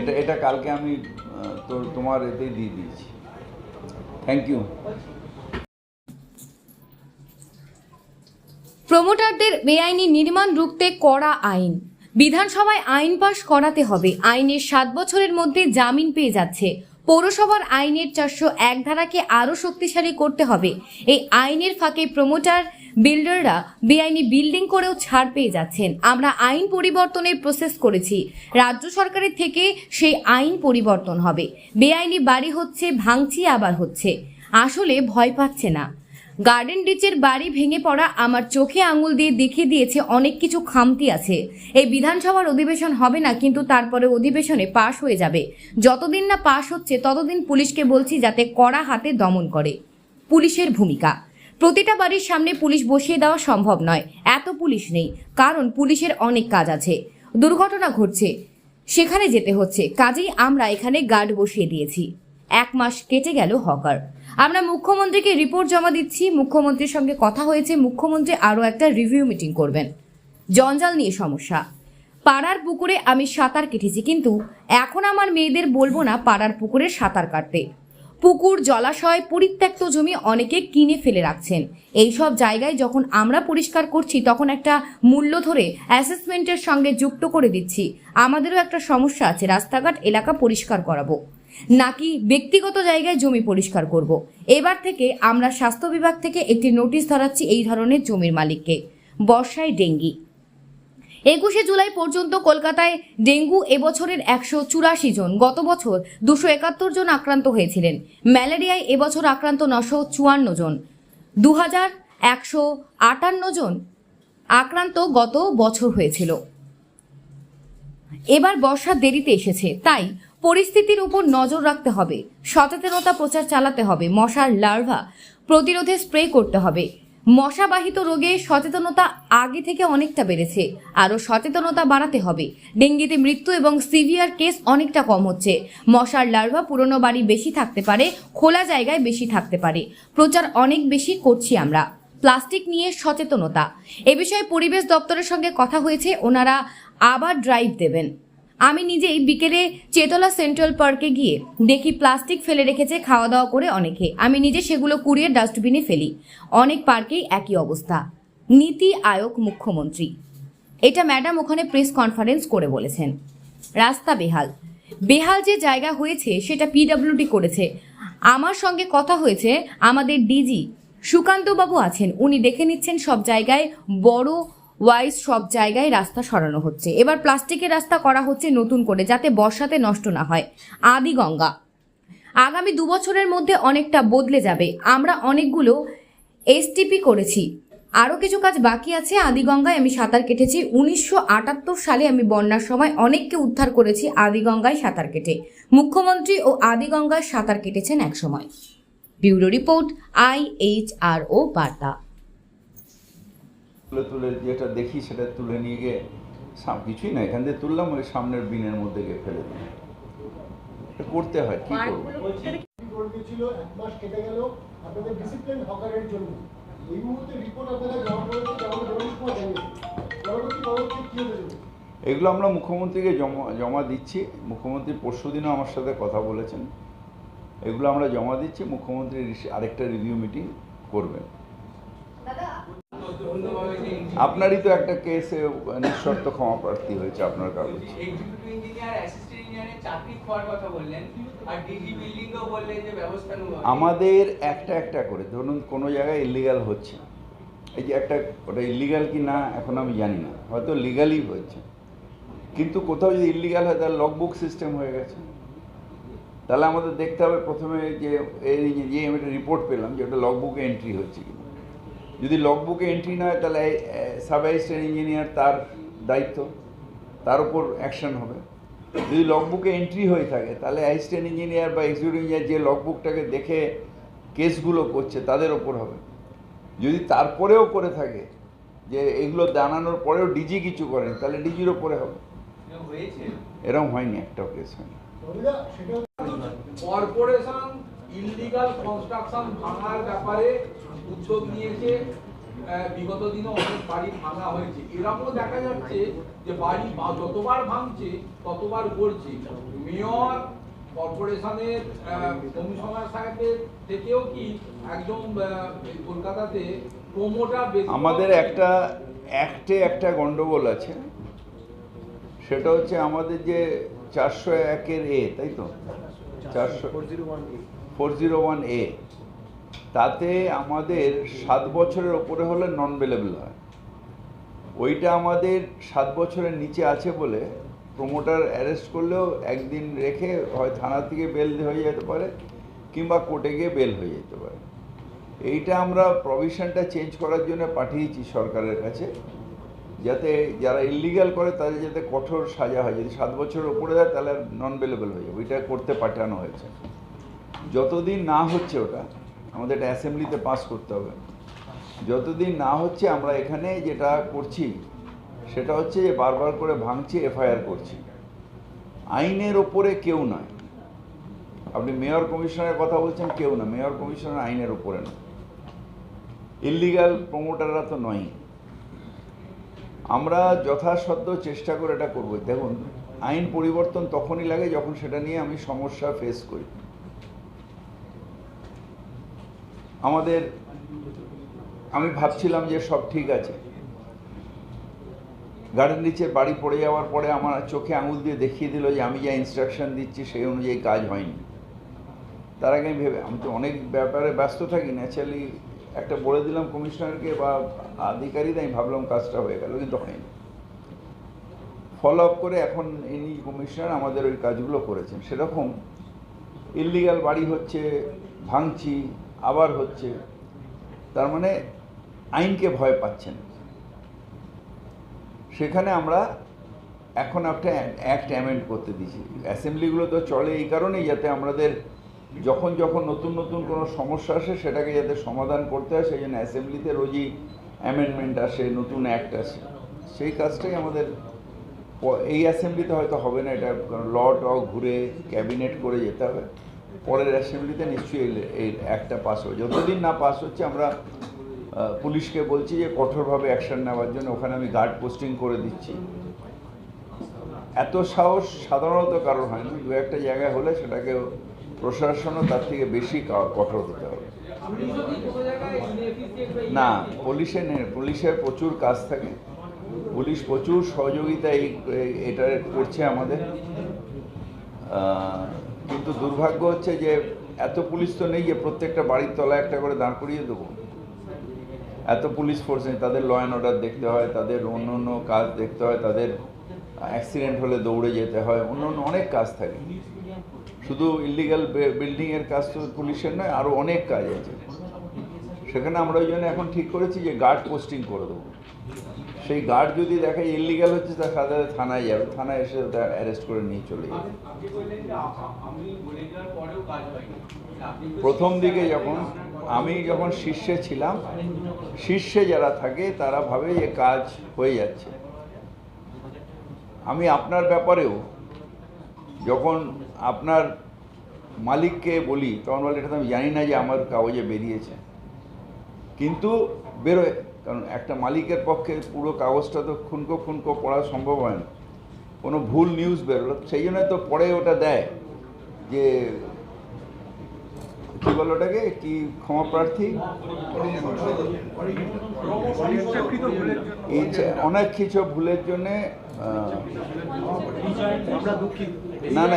এটা এটা কালকে আমি তোর তোমার এতেই দিয়ে দিয়েছি। থ্যাংক ইউ প্রমোটারদের বেআইনি নির্মাণ রুখতে কড়া আইন। বিধানসভায় আইন পাশ করাতে হবে। আইনের সাত বছরের মধ্যে জামিন পেয়ে যাচ্ছে। পৌরসভার আইনের চারশো এক ধারাকে আরও শক্তিশালী করতে হবে। এই আইনের ফাঁকে প্রমোটার বিল্ডাররা বেআইনি বিল্ডিং করেও ছাড় পেয়ে যাচ্ছেন। আমরা আইন পরিবর্তনের প্রসেস করেছি। রাজ্য সরকারের থেকে সেই আইন পরিবর্তন হবে। বেআইনি বাড়ি হচ্ছে, ভাঙচি আবার হচ্ছে। আসলে ভয় পাচ্ছে না। গার্ডেন রিচের বাড়ি ভেঙে পড়া আমার চোখে আঙুল দিয়ে দেখিয়ে দিয়েছে অনেক কিছু খামতি আছে। এই বিধানসভার অধিবেশন হবে না, কিন্তু তারপরে অধিবেশনে পাশ হয়ে যাবে। যতদিন না পাশ হচ্ছে, ততদিন পুলিশকে বলছি যাতে কড়া হাতে দমন করে। পুলিশের ভূমিকা। প্রতিটা বাড়ির সামনে পুলিশ বসিয়ে দেওয়া সম্ভব নয়। এত পুলিশ নেই, কারণ পুলিশের অনেক কাজ আছে। দুর্ঘটনা ঘটছে, সেখানে যেতে হচ্ছে। কাজেই আমরা এখানে গার্ড বসিয়ে দিয়েছি। এক মাস কেটে গেল হকার। আমরা মুখ্যমন্ত্রীকে রিপোর্ট জমা দিচ্ছি। মুখ্যমন্ত্রীর সঙ্গে কথা হয়েছে। মুখ্যমন্ত্রী আরও একটা রিভিউ মিটিং করবেন। জঞ্জাল নিয়ে সমস্যা। পাড়ার পুকুরে আমি সাঁতার কেটেছি, কিন্তু এখন আমার মেয়েদের বলব না পাড়ার পুকুরে সাঁতার কাটতে। পুকুর, জলাশয়, পরিত্যক্ত জমি অনেকে কিনে ফেলে রাখছেন। এই সব জায়গায় যখন আমরা পরিষ্কার করছি, তখন একটা মূল্য ধরে অ্যাসেসমেন্টের সঙ্গে যুক্ত করে দিচ্ছি। আমাদেরও একটা সমস্যা আছে, রাস্তাঘাট, এলাকা পরিষ্কার করাবো। নাকি ব্যক্তিগত জায়গায় জমি পরিষ্কার করব। এবার থেকে আমরা স্বাস্থ্য বিভাগ থেকে একটি নোটিশ ধরাচ্ছি এই ধরনের জমির মালিককে। বর্ষায় ডেঙ্গি। একুশে জুলাই পর্যন্ত কলকাতায় ডেঙ্গু এবছরের একশো চুরাশি জন। গত বছর দুশো একাত্তর জন আক্রান্ত হয়েছিলেন। ম্যালেরিয়ায় এবছর আক্রান্ত নশো চুয়ান্ন জন। দু হাজার একশো আটান্ন জন আক্রান্ত গত বছর হয়েছিল। এবার বর্ষা দেরিতে এসেছে। তাই পরিস্থিতির উপর নজর রাখতে হবে। সচেতনতা প্রচার চালাতে হবে। মশার লার্ভা প্রতিরোধে স্প্রে করতে হবে। মশাবাহিত রোগে সচেতনতা আগে থেকে অনেকটা বেড়েছে। আরও সচেতনতা বাড়াতে হবে। ডেঙ্গিতে মৃত্যু এবং সিভিয়ার কেস অনেকটা কম হচ্ছে। মশার লার্ভা পুরনো বাড়ি বেশি থাকতে পারে, খোলা জায়গায় বেশি থাকতে পারে। প্রচার অনেক বেশি করছি আমরা। প্লাস্টিক নিয়ে সচেতনতা। এ বিষয়ে পরিবেশ দপ্তরের সঙ্গে কথা হয়েছে, ওনারা আবার ড্রাইভ দেবেন। আমি নিজেই বিকেলে চেতলা সেন্ট্রাল পার্কে গিয়ে দেখি প্লাস্টিক ফেলে রেখেছে খাওয়া দাওয়া করে অনেকে। আমি নিজে সেগুলো কুড়িয়ে ডাস্টবিনে ফেলি। অনেক পার্কেই একই অবস্থা। নীতি আয়োগ মুখ্যমন্ত্রী। এটা ম্যাডাম ওখানে প্রেস কনফারেন্স করে বলেছেন। রাস্তা বেহাল। বেহাল যে জায়গা হয়েছে, সেটা পিডব্লিউডি করেছে। আমার সঙ্গে কথা হয়েছে আমাদের ডিজি। সুকান্তবাবু আছেন। উনি দেখে নিচ্ছেন সব জায়গায় বড় ওয়াইজ সব জায়গায় রাস্তা সরানো হচ্ছে। এবার প্লাস্টিকের রাস্তা করা হচ্ছে নতুন করে যাতে বর্ষাতে নষ্ট না হয়। আদি গঙ্গা। আগামী দু বছরের মধ্যে অনেকটা বদলে যাবে। আমরা অনেকগুলো এসটিপি করেছি। আরও কিছু কাজ বাকি আছে। আদিগঙ্গায় আমি সাঁতার কেটেছি। উনিশশো আটাত্তর সালে আমি বন্যার সময় অনেককে উদ্ধার করেছি আদিগঙ্গায় সাঁতার কেটে। মুখ্যমন্ত্রী ও আদিগঙ্গায় সাঁতার কেটেছেন একসময়। Bureau report I H R O বার্তা। তুলে তুলে যেটা দেখি সেটা তুলে নিয়ে গিয়ে সাম- কিছুই না এখান থেকে তুললাম ওই সামনের বিনের মধ্যে গিয়ে ফেলে দিলাম। করতে হয় কি করব? এগুলো আমরা মুখ্যমন্ত্রীকে জমা জমা দিচ্ছি। মুখ্যমন্ত্রী পরশুদিনও আমার সাথে কথা বলেছেন। এগুলো আমরা জমা দিচ্ছি মুখ্যমন্ত্রী আরেকটা রিভিউ মিটিং করবেন। আপনারই তো একটা কেসে নিঃশর্ত ক্ষমা প্রার্থী হয়েছে আপনার কাগজ। আমাদের একটা একটা করে ধরুন কোনো জায়গায় ইলিগাল হচ্ছে। এই যে একটা ওটা ইলিগাল কি না এখন আমি জানি না। হয়তো লিগালই হয়েছে। কিন্তু কোথাও যদি ইলিগাল হয় তাহলে লগবুক সিস্টেম হয়ে গেছে। তাহলে আমাদের দেখতে হবে প্রথমে যে এই যে- যে আমি একটা রিপোর্ট পেলাম যে ওটা লগবুকে এন্ট্রি হচ্ছে কিনা। যদি লগবুকে এন্ট্রি না হয় তাহলে সাব অ্যাসিস্ট্যান্ট ইঞ্জিনিয়ার তার দায়িত্ব। তার উপর অ্যাকশন হবে। যদি লগবুকে এন্ট্রি হয়ে থাকে তাহলে অ্যাসিস্ট্যান্ট ইঞ্জিনিয়ার বা এক্সিকিউটিভ ইঞ্জিনিয়ার যে লগবুকটাকে দেখে কেসগুলো করছে তাদের ওপর হবে। যদি তারপরেও করে থাকে যে এগুলো জানানোর পরেও ডিজি কিছু করেন তাহলে ডিজির ওপরে হবে। এরকম হয়নি একটাও কেস হয়নি। কর্পোরেশন ইলিগাল কনস্ট্রাকশন ভাঙার ব্যাপারে উদ্যোগ নিয়েছে বিগত দিনে অনেক বাড়ি ভাঙা হয়েছে। এরকমও দেখা যাচ্ছে যে বাড়ি বা- যতবার ভাঙছে ততবার গড়ছে। মেয়র কর্পোরেশনের কমিশনার সাহেবের থেকেও কি একদম কলকাতাতে প্রমোটার আমাদের একটা অ্যাক্টে একটা গন্ডগোল আছে। সেটা হচ্ছে আমাদের যে চারশো একের এ তাই তো? চারশো ফোর জিরো ওয়ান এ তাতে আমাদের সাত বছরের ওপরে হলে নন বেলেবল হয়। ওইটা আমাদের সাত বছরের নিচে আছে বলে প্রোমোটার অ্যারেস্ট করলেও একদিন রেখে হয় থানা থেকে বেল হয়ে যেতে পারে কিংবা কোর্টে গিয়ে বেল হয়ে যেতে পারে। এইটা আমরা প্রভিশনটা চেঞ্জ করার জন্য পাঠিয়েছি সরকারের কাছে, যাতে যারা ইলিগাল করে তাদের যাতে কঠোর সাজা হয়। যদি সাত বছরের উপরে দেয় তাহলে নন বেলেবল হয়ে যাবে। ওইটা করতে পাঠানো হয়েছে। যতদিন না হচ্ছে ওটা আমাদের এটা অ্যাসেম্বলিতে পাস করতে হবে। যতদিন না হচ্ছে আমরা এখানে যেটা করছি, সেটা হচ্ছে যে বারবার করে ভাঙছি এফআইআর করছি। আইনের ওপরে কেউ নয়। আপনি মেয়র কমিশনের কথা বলছেন, কেউ না। মেয়র কমিশনার আইনের ওপরে না। ইলিগাল প্রমোটাররা তো নয় আমরা যথাসাধ্য চেষ্টা করে এটা করব। দেখুন, আইন পরিবর্তন তখনই লাগে যখন সেটা নিয়ে আমি সমস্যা ফেস করি। আমাদের, আমি ভাবছিলাম যে সব ঠিক আছে। গাড়ির নিচে বাড়ি পড়ে যাওয়ার পরে আমার চোখে আঙুল দিয়ে দেখিয়ে দিল যে আমি যা ইনস্ট্রাকশন দিচ্ছি সেই অনুযায়ী কাজ হয়নি। তার আগে আমি ভেবে, আমি তো অনেক ব্যাপারে ব্যস্ত থাকি ন্যাচারালি একটা বলে দিলাম কমিশনারকে বা আধিকারিক আমি ভাবলাম কাজটা হয়ে গেল, কিন্তু হয়নি। ফলো আপ করে এখন ইনি কমিশনার আমাদের ওই কাজগুলো করেছেন। সেরকম ইলিগাল বাড়ি হচ্ছে ভাঙছি আবার হচ্ছে, তার মানে আইনকে ভয় পাচ্ছেন। সেখানে আমরা এখন একটা অ্যাক্ট অ্যামেন্ড করতে দিয়েছি। অ্যাসেম্বলিগুলো তো চলে এই কারণেই যাতে আমাদের যখন যখন নতুন নতুন কোনো সমস্যা আসে, সেটাকে যাতে সমাধান করতে হয়, সেই জন্য অ্যাসেম্বলিতে রোজই অ্যামেন্ডমেন্ট আসে, নতুন অ্যাক্ট আসে। সেই কাজটাই আমাদের এই অ্যাসেম্বলিতে হয়তো হবে না, এটা ল ট ঘুরে ক্যাবিনেট করে যেতে হবে। পরের অ্যাসেম্বলিতে নিশ্চয়ই এই- অ্যাক্টটা পাস হবে। যতদিন না পাস হচ্ছে, আমরা পুলিশকে বলছি যে কঠোরভাবে অ্যাকশন নেওয়ার জন্য ওখানে আমি গার্ড পোস্টিং করে দিচ্ছি। এত সাহস সাধারণত কারণ হয় না। দু একটা জায়গায় হলে সেটাকে প্রশাসনও তার থেকে বেশি কঠোর হতে হবে। পুলিশ না, পুলিশের নেই পুলিশের প্রচুর কাজ থাকে। পুলিশ প্রচুর সহযোগিতা এই এটা করছে আমাদের। কিন্তু দুর্ভাগ্য হচ্ছে যে এত পুলিশ তো নেই যে প্রত্যেকটা বাড়ির তলায় একটা করে দাঁড় করিয়ে দেবো। এত পুলিশ ফোর্স নেই, তাদের ল অ্যান্ড অর্ডার দেখতে হয়, তাদের অন্য অন্য কাজ দেখতে হয়, তাদের অ্যাক্সিডেন্ট হলে দৌড়ে যেতে হয়, অন্য অন্য অনেক কাজ থাকে। শুধু ইলিগাল বিল্ডিংয়ের কাজ তো পুলিশের নয় আরও অনেক কাজ আছে। সেখানে আমরা ওই জন্য এখন ঠিক করেছি যে গার্ড পোস্টিং করে দেবো। সেই গার্ড যদি দেখে ইলিগাল হচ্ছে তার সাথে থানায় যাবে। থানায় এসে তার অ্যারেস্ট করে নিয়ে চলে যাবে। প্রথম দিকে যখন আমি যখন শীর্ষে ছিলাম শীর্ষে যারা থাকে তারা ভাবে যে কাজ হয়ে যাচ্ছে। আমি আপনার ব্যাপারেও যখন আপনার মালিককে বলি তখন বলে এটা তো আমি জানি না যে আমার কাগজে বেরিয়েছে। কিন্তু বেরোয় কারণ একটা মালিকের পক্ষে পুরো কাগজটা তো খুনকো খুনকো পড়া সম্ভব হয় না। কোনো ভুল নিউজ বেরোলো সেই জন্য তো পরে ওটা দেয় যে কি বলো ওটাকে কি ক্ষমা প্রার্থী? অনেক কিছু ভুলের জন্যে না না